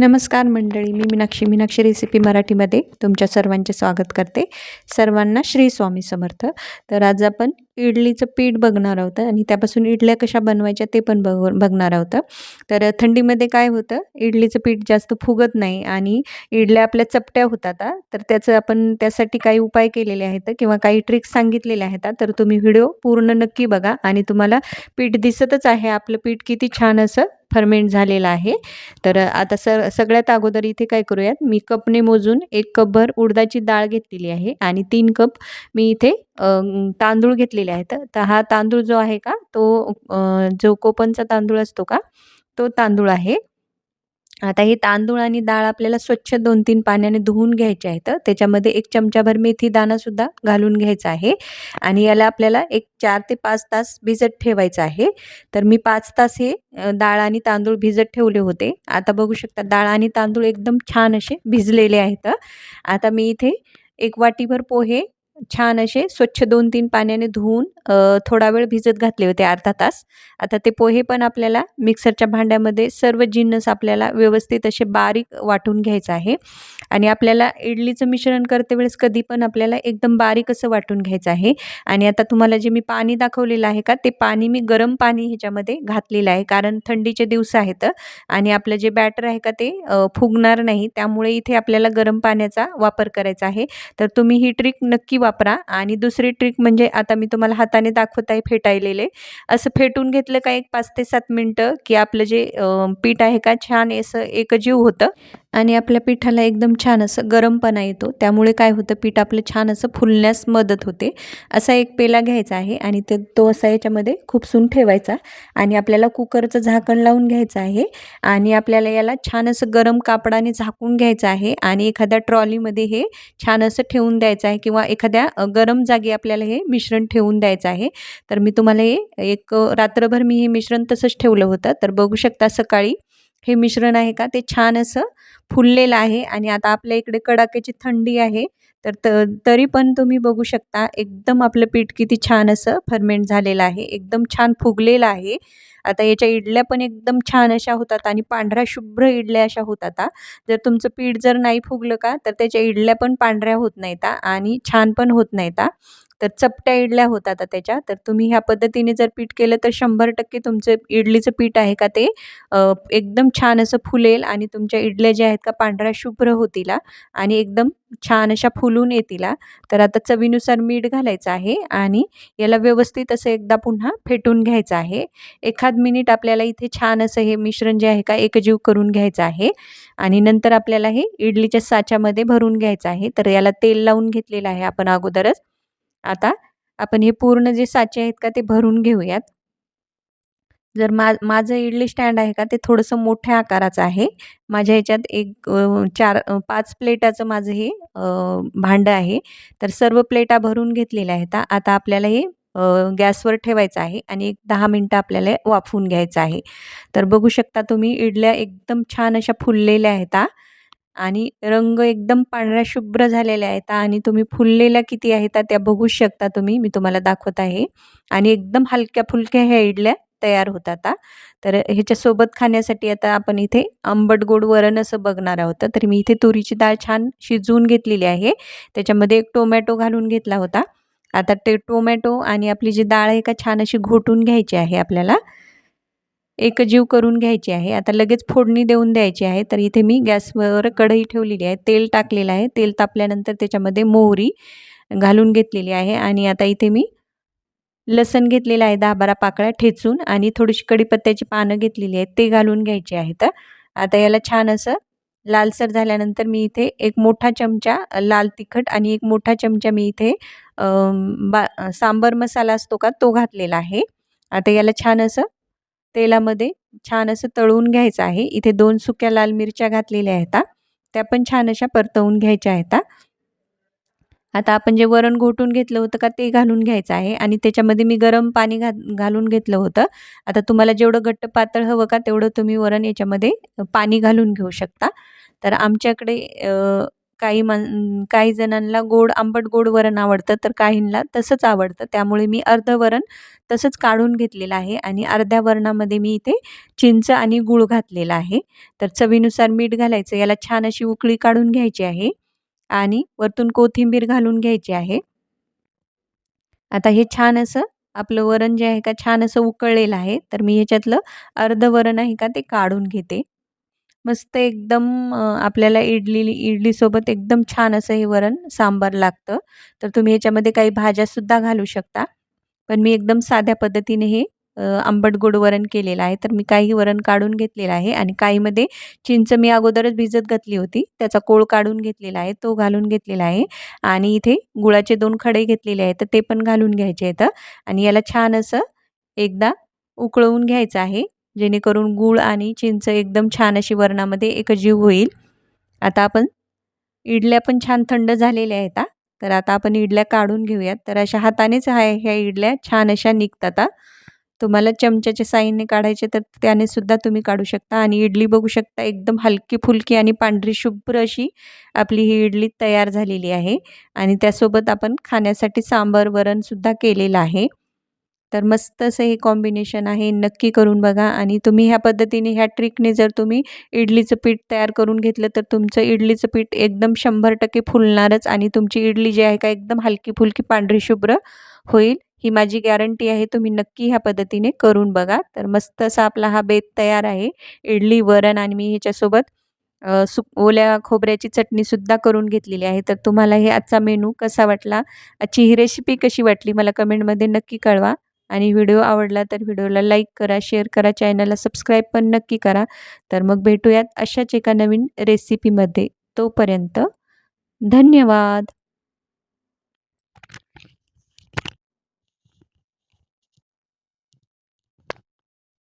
नमस्कार मंडळी मी मीनाक्षी. मीनाक्षी रेसिपी मराठीमध्ये तुमच्या सर्वांचे स्वागत करते. सर्वांना श्री स्वामी समर्थ. तर आज आपण इडलीचं पीठ बघणार आहोत आणि त्यापासून इडल्या कशा बनवायच्या ते पण बघ बघणार आहोत तर थंडीमध्ये काय होतं इडलीचं पीठ जास्त फुगत नाही आणि इडल्या आपल्या चपट्या होतात तर त्याचं आपण त्यासाठी काही उपाय केलेले आहेत किंवा काही ट्रिक्स सांगितलेले आहेत तर तुम्ही व्हिडिओ पूर्ण नक्की बघा आणि तुम्हाला पीठ दिसतच आहे. आपलं पीठ किती छान असं फर्मेंट झालेलं आहे. तर आता स सगळ्यात अगोदर इथे काय करूयात मी कपने मोजून एक कपभर उडदाची डाळ घेतलेली आहे आणि तीन कप मी इथे तांदूळ घेतलेले आहेत. तर हा तांदूळ जो आहे का तो जो कोपनचा तांदूळ असतो का तो तांदूळ आहे. आता हे तांदूळ आणि डाळ आपल्याला स्वच्छ दोन तीन पाण्याने धुवून घ्यायचे आहेत. त्याच्यामध्ये एक चमचाभर मेथी दाणासुद्धा घालून घ्यायचा आहे. आणि याला आपल्याला एक चार ते पाच तास भिजत ठेवायचं आहे. तर मी पाच तास हे डाळ आणि तांदूळ भिजत ठेवले होते. आता बघू शकता डाळ आणि तांदूळ एकदम छान असे भिजलेले आहेत. आता मी इथे एक वाटीभर पोहे छान असे स्वच्छ दोन तीन पाण्याने धुवून थोडा वेळ भिजत घातले होते अर्धा तास. आता ते पोहे पण आपल्याला मिक्सरच्या भांड्यामध्ये सर्व जिन्नस आपल्याला व्यवस्थित असे बारीक वाटून घ्यायचं आहे. आणि आपल्याला इडलीचं मिश्रण करते वेळेस कधी पण आपल्याला एकदम बारीक असं वाटून घ्यायचं आहे. आणि आता तुम्हाला जे मी पाणी दाखवलेलं आहे का ते पाणी मी गरम पाणी ह्याच्यामध्ये घातलेलं आहे. कारण थंडीचे दिवस आहेत आणि आपलं जे बॅटर आहे का ते फुगणार नाही. त्यामुळे इथे आपल्याला गरम पाण्याचा वापर करायचा आहे. तर तुम्ही ही ट्रिक नक्की वापरा. आणि दुसरी ट्रिक म्हणजे आता मी तुम्हाला हाताने दाखवत आहे फेटायलेले. असं फेटून घेतलं का एक पाच ते सात मिनटं की आपलं जे पीठ आहे का छान असं एकजीव होतं. आणि आपल्या पिठाला एकदम छान असं गरमपणा येतो. त्यामुळे काय होतं पीठ आपलं छान असं फुलण्यास मदत होते. असा एक पेला घ्यायचा आहे आणि ते तो असा याच्यामध्ये खूपसून ठेवायचा आणि आपल्याला कुकरचं झाकण लावून घ्यायचं आहे आणि आपल्याला याला छान असं गरम कापडाने झाकून घ्यायचं आहे आणि एखाद्या ट्रॉलीमध्ये हे छान असं ठेवून द्यायचं आहे किंवा एखाद्या गरम जागी आपल्याला हे मिश्रण ठेवून द्यायचं आहे. तर मी तुम्हाला हे एक रात्रभर मी हे मिश्रण तसंच ठेवलं होतं. तर बघू शकता सकाळी हे मिश्रण आहे का? ते छान असं फुललेलं आहे आणि आता आपल्या इकडे कडाक्याची थंडी आहे. तर त तरी पण तुम्ही बघू शकता एकदम आपलं पीठ किती छान असं फर्मेंट झालेलं आहे. एकदम छान फुगलेलं आहे. आता याच्या इडल्या पण एकदम छान अशा होतात आणि पांढऱ्या शुभ्र इडल्या अशा होतात जर तुमचं पीठ जर नाही फुगलं का तर त्याच्या इडल्या पण पांढऱ्या होत नाहीत आणि छान पण होत नाहीत तर चपट्या इडल्या होतात त्याच्या. तर तुम्ही ह्या पद्धतीने जर पीठ केलं तर शंभर टक्के तुमचं इडलीचं पीठ आहे का ते एकदम छान असं फुलेल आणि तुमच्या इडल्या ज्या आहेत का पांढऱ्या शुभ्र होतील आणि एकदम छान अशा फुलून येतील तर आता चवीनुसार मीठ घालायचं आहे आणि याला व्यवस्थित असं एकदा पुन्हा फेटून घ्यायचं आहे. एखाद मिनिट आपल्याला इथे छान असं हे मिश्रण जे आहे का एकजीव करून घ्यायचं आहे आणि नंतर आपल्याला हे इडलीच्या साच्यामध्ये भरून घ्यायचं आहे. तर याला तेल लावून घेतलेलं आहे आपण अगोदरच. आता आपण हे पूर्ण जे साचे आहेत का ते भरून घेऊयात. जर मा माझं इडली स्टँड आहे का ते थोडंसं मोठ्या आकाराचं आहे. माझ्या ह्याच्यात एक चार पाच प्लेटाचं माझं हे भांडं आहे. तर सर्व प्लेटा भरून घेतलेल्या आहेत. आता आपल्याला हे गॅसवर ठेवायचं आहे आणि एक दहा मिनटं आपल्याला वाफवून घ्यायचं आहे. तर बघू शकता तुम्ही इडल्या एकदम छान अशा फुललेल्या आहेत आणि रंग एकदम पांढऱ्या शुभ्र झालेल्या आहेत आणि तुम्ही फुललेल्या किती आहेत त्या बघू शकता तुम्ही. मी तुम्हाला दाखवत आहे. आणि एकदम हलक्या फुलक्या ह्या इडल्या तयार होतात तर ह्याच्यासोबत खाण्यासाठी आता आपण इथे आंबट गोड वरण असं बघणार आहोत. तर मी इथे तुरीची डाळ छान शिजवून घेतलेली आहे. त्याच्यामध्ये एक टोमॅटो घालून घेतला होता. आता ते टोमॅटो आणि आपली जी डाळ आहे का छान अशी घोटून घ्यायची आहे आपल्याला. एकजीव करून घ्यायची आहे. आता लगेच फोडणी देऊन द्यायची आहे. तर इथे मी गॅसवर कढई ठेवलेली आहे. तेल टाकलेलं आहे. तेल तापल्यानंतर त्याच्यामध्ये मोहरी घालून घेतलेली आहे. आणि आता इथे मी लसण घेतलेलं आहे. दहा बारा पाकळ्या ठेचून आणि थोडीशी कढीपत्त्याची पानं घेतलेली आहेत. ते घालून घ्यायचे आहेत. आता याला छान असं लालसर झाल्यानंतर मी इथे एक मोठा चमचा लाल तिखट आणि एक मोठा चमचा मी इथे बा सांबर मसाला असतो का तो घातलेला आहे. आता याला छान असं तेलामध्ये छान असं तळून घ्यायचं आहे. इथे दोन सुक्या लाल मिरच्या घातलेल्या आहेत त्या पण छान अशा परतवून घ्यायच्या आहेत आता आपण जे वरण घोटून घेतलं होतं का ते घालून घ्यायचं आहे. आणि त्याच्यामध्ये मी गरम पाणी घा घालून घेतलं होतं. आता तुम्हाला जेवढं घट्ट पातळ हवं का तेवढं तुम्ही वरण याच्यामध्ये पाणी घालून घेऊ शकता. तर आमच्याकडे काही मन काही जणांना गोड आंबट गोड वरण आवडतं तर काहींना तसंच आवडतं. त्यामुळे मी अर्धं वरण तसंच काढून घेतलेलं आहे आणि अर्ध्या वरणामध्ये मी इथे चिंच आणि गूळ घातलेला आहे. तर चवीनुसार मीठ घालायचं याला छान अशी उकळी काढून घ्यायची आहे आणि वरतून कोथिंबीर घालून घ्यायची आहे. आता हे छान असं आपलं वरण जे आहे का छान असं उकळलेलं आहे. तर मी ह्याच्यातलं अर्धं वरण आहे का ते काढून घेते. मस्त एकदम आपल्याला इडली इडलीसोबत एकदम छान असं हे वरण सांबार लागतं. तर तुम्ही याच्यामध्ये काही भाज्यासुद्धा घालू शकता. पण मी एकदम साध्या पद्धतीने हे आंबट गोड वरण केलेलं आहे. तर मी काही वरण काढून घेतलेलं आहे आणि काहीमध्ये चिंच मी अगोदरच भिजत घातली होती. त्याचा कोळ काढून घेतलेला आहे तो घालून घेतलेला आहे. आणि इथे गुळाचे दोन खडे घेतलेले आहेत तर ते पण घालून घ्यायचे आहेत. आणि याला छान असं एकदा उकळवून घ्यायचं आहे. जेणेकरून गूळ आणि चिंच एकदम छान अशी वरणामध्ये एकजीव होईल. आता आपण इडल्या पण छान थंड झालेल्या आहेत तर आता आपण इडल्या काढून घेऊयात. तर अशा हातानेच ह्या ह्या इडल्या छान अशा निघतात तुम्हाला चमच्याच्या साईनने काढायचे तर त्याने सुद्धा तुम्ही काढू शकता. आणि इडली बघू शकता एकदम हलकी फुलकी आणि पांढरी शुभ्र अशी आपली ही इडली तयार झालेली आहे. आणि त्यासोबत आपण खाण्यासाठी सांबर वरणसुद्धा केलेलं आहे. तर मस्त असं हे कॉम्बिनेशन आहे. नक्की करून बघा. आणि तुम्ही ह्या पद्धतीने ह्या ट्रिकने जर तुम्ही इडलीचं पीठ तयार करून घेतलं तर तुमचं इडलीचं पीठ एकदम शंभर टक्के फुलणारच आणि तुमची इडली जी आहे का एकदम हलकी फुलकी पांढरी शुभ्र होईल. ही माझी गॅरंटी आहे. तुम्ही नक्की ह्या पद्धतीने करून बघा. तर मस्त असा आपला हा बेत तयार आहे. इडली वरण आणि मी ह्याच्यासोबत सु ओल्या खोबऱ्याची चटणीसुद्धा करून घेतलेली आहे. तर तुम्हाला हे आजचा मेनू कसा वाटला? आजची ही रेसिपी कशी वाटली? मला कमेंटमध्ये नक्की कळवा. आणि व्हिडिओ आवडला तर व्हिडिओला लाईक करा शेअर करा चॅनलला सबस्क्राईब पण नक्की करा. तर मग भेटूयात अशाच एका नवीन रेसिपीमध्ये तोपर्यंत धन्यवाद.